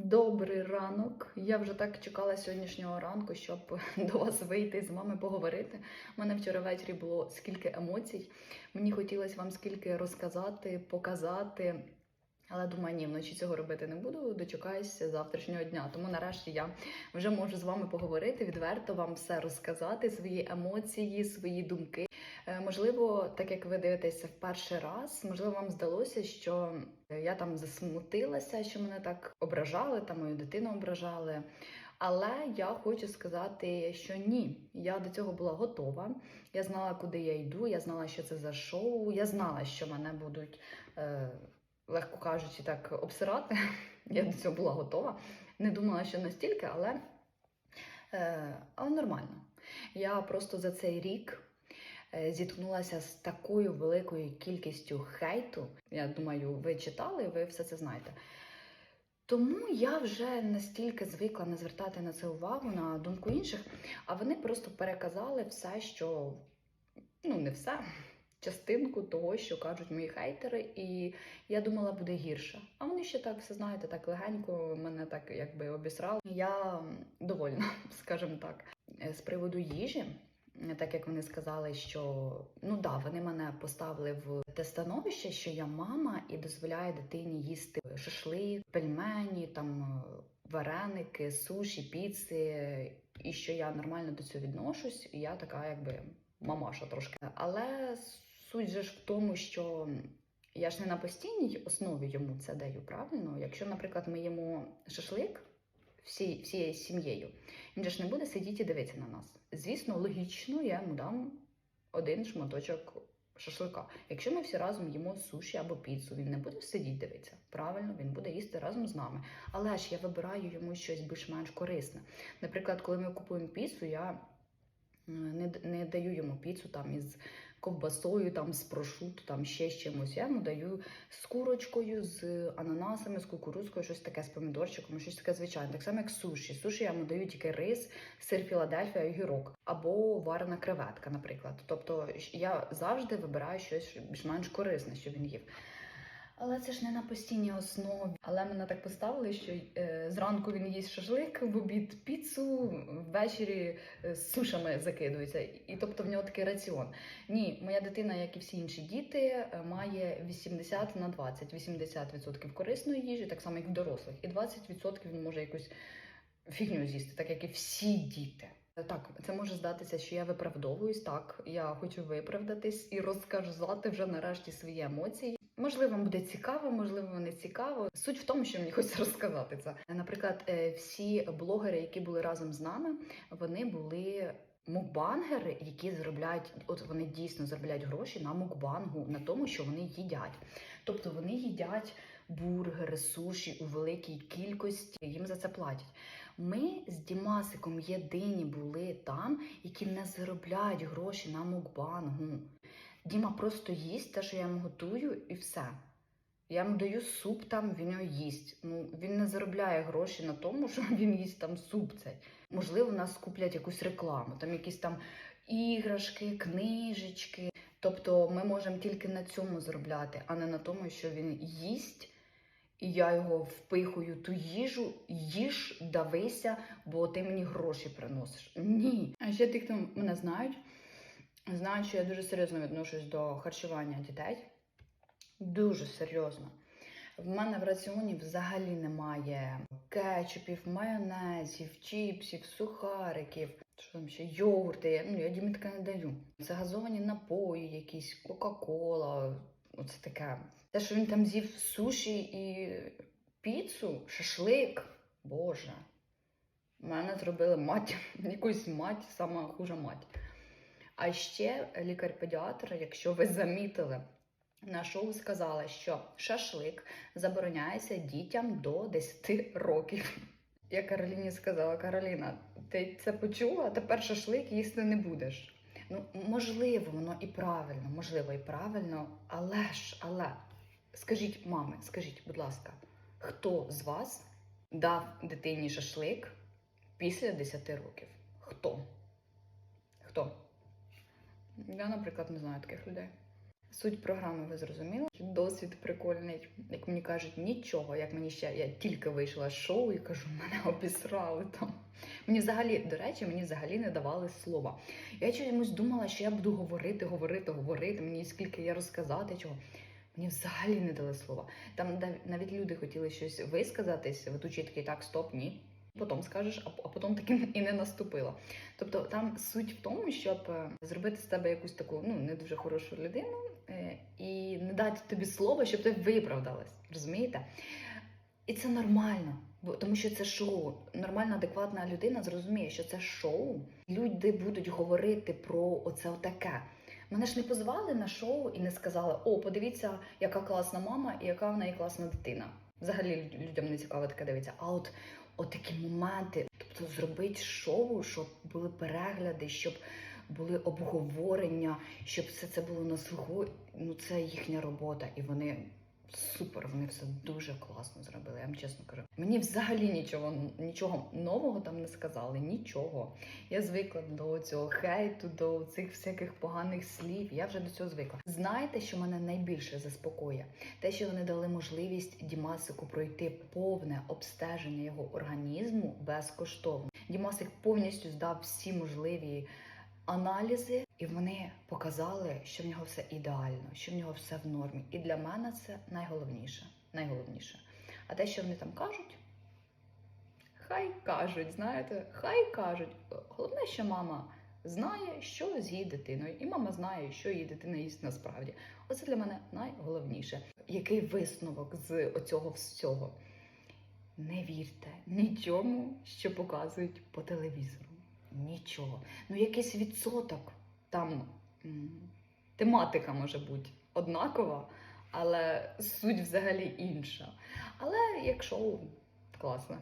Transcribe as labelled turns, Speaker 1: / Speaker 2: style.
Speaker 1: Добрий ранок. Я вже так чекала сьогоднішнього ранку, щоб до вас вийти і з вами поговорити. У мене вчора ввечері було скільки емоцій. Мені хотілося вам скільки розказати, показати. Але думаю, ні, вночі цього робити не буду. Дочекаюся завтрашнього дня. Тому нарешті я вже можу з вами поговорити, відверто вам все розказати, свої емоції, свої думки. Е, Можливо, так як ви дивитеся в перший раз, можливо, вам здалося, що я там засмутилася, що мене так ображали, там мою дитину ображали. Але я хочу сказати, що ні, я до цього була готова. Я знала, куди я йду, я знала, що це за шоу, я знала, що мене будуть, е, легко кажучи, так обсирати. Я до цього була готова. Не думала, що настільки, але, е, але нормально. Я просто за цей рік е, зіткнулася з такою великою кількістю хейту. Я думаю, ви читали, ви все це знаєте. Тому я вже настільки звикла не звертати на це увагу, на думку інших, а вони просто переказали все, що ну не все, частинку того, що кажуть мої хейтери, і я думала, буде гірше. А вони ще так все знаєте, так легенько мене так якби обісрали. Я довольна, скажімо так. Е, З приводу їжі, е, так як вони сказали, що ну да, вони мене поставили в те становище, що я мама і дозволяю дитині їсти шашлик, пельмені, там е, вареники, суші, піци, і що я нормально до цього відношусь, і я така, якби мамаша трошки. Але суть же ж в тому, що я ж не на постійній основі йому це даю, правильно? Якщо, наприклад, ми їмо шашлик всі, всією сім'єю, він же ж не буде сидіти і дивитися на нас. Звісно, логічно, я йому дам один шматочок шашлика. Якщо ми всі разом їмо суші або піцу, він не буде сидіти дивитися. Правильно, він буде їсти разом з нами. Але ж я вибираю йому щось більш-менш корисне. Наприклад, коли ми купуємо піцу, я не, не даю йому піцу там із ковбасою, там з прошут, там ще з чимось. Я йому даю з курочкою, з ананасами, з кукурузкою, щось таке з помідорчиком, щось таке звичайне. Так само, як суші. Суші я йому даю тільки рис, сир Філадельфія і огірок. Або варена креветка, наприклад. Тобто я завжди вибираю щось більш-менш корисне, що він їв. Але це ж не на постійній основі. Але мене так поставили, що е, зранку він їсть шашлик, в обід піцу, ввечері е, з сушами закидується. І тобто в нього такий раціон. Ні, моя дитина, як і всі інші діти, е, має 80 на 20. 80% корисної їжі, так само як в дорослих, і 20% він може якусь фігню з'їсти, так як і всі діти. Так, це може здатися, що я виправдовуюсь. Так, я хочу виправдатись і розказати вже нарешті свої емоції. Можливо, буде цікаво, можливо, не цікаво. Суть в тому, що мені хочеться розказати це. Наприклад, е, всі блогери, які були разом з нами, вони були. Мукбангери, які заробляють, от вони дійсно заробляють гроші на мукбангу, на тому, що вони їдять. Тобто вони їдять бургери, суші у великій кількості, їм за це платять. Ми з Дімасиком єдині були там, які не заробляють гроші на мукбангу. Діма просто їсть те, що я йому готую, і все. Я йому даю суп там, він його їсть. Ну, він не заробляє гроші на тому, що він їсть там суп цей. Можливо, нас куплять якусь рекламу, там якісь там іграшки, книжечки. Тобто ми можемо тільки на цьому заробляти, а не на тому, що він їсть, і я його впихую ту їжу, їж, давися, бо ти мені гроші приносиш. Ні. А ще ті, хто мене знають, знають, що я дуже серйозно відношусь до харчування дітей. Дуже серйозно. В мене в раціоні взагалі немає кетчупів, майонезів, чіпсів, сухариків, що там ще йогурти. Ну, я Дімі таке не даю. Це газовані напої, якісь Кока-Кола. Оце таке. Те, що він там з'їв суші і піцу, шашлик. Боже. Мене зробили мать, якусь мать, сама хужа мать. А ще лікар-педіатр, якщо ви замітили, на шоу сказала, що шашлик забороняється дітям до 10 років. Я Кароліні сказала: Кароліна, ти це почула? Тепер шашлик їсти не будеш. Ну, можливо, воно і правильно, можливо, і правильно, але ж, але скажіть, мами, скажіть, будь ласка, хто з вас дав дитині шашлик після 10 років? Хто? Хто? Я, наприклад, не знаю таких людей. Суть програми ви зрозуміли. Досвід прикольний. Як мені кажуть, нічого. Як мені ще я тільки вийшла з шоу і кажу, мене обісрали там. Мені взагалі, до речі, мені взагалі не давали слова. Я чомусь думала, що я буду говорити, говорити, говорити. Мені скільки я розказати чого. Мені взагалі не дали слова. Там навіть люди хотіли щось висказатись, ведучий такий так, стоп, ні. Потім скажеш, а, потім таки і не наступило. Тобто там суть в тому, щоб е, зробити з тебе якусь таку ну не дуже хорошу людину е, і не дати тобі слова, щоб ти виправдалась. Розумієте? І це нормально, бо тому що це шоу. Нормальна, адекватна людина зрозуміє, що це шоу. Люди будуть говорити про оце отаке. Мене ж не позвали на шоу і не сказали: о, подивіться, яка класна мама і яка в неї класна дитина. Взагалі людям не цікаво таке дивиться. А от, от такі моменти, тобто зробити шоу, щоб були перегляди, щоб були обговорення, щоб все це було на слуху. Ну це їхня робота, і вони супер, вони все дуже класно зробили. Я вам чесно кажу. Мені взагалі нічого нічого нового там не сказали. Нічого. Я звикла до цього хейту, до цих всяких поганих слів. Я вже до цього звикла. Знаєте, що мене найбільше заспокоює? Те, що вони дали можливість Дімасику пройти повне обстеження його організму безкоштовно. Дімасик повністю здав всі можливі аналізи, і вони показали, що в нього все ідеально, що в нього все в нормі. І для мене це найголовніше. Найголовніше. А те, що вони там кажуть, хай кажуть, знаєте, хай кажуть. Головне, що мама знає, що з її дитиною, і мама знає, що її дитина їсть насправді. Оце для мене найголовніше. Який висновок з оцього всього? Не вірте нічому, що показують по телевізору. Нічого. Ну, якийсь відсоток там тематика може бути однакова, але суть взагалі інша. Але як шоу класне.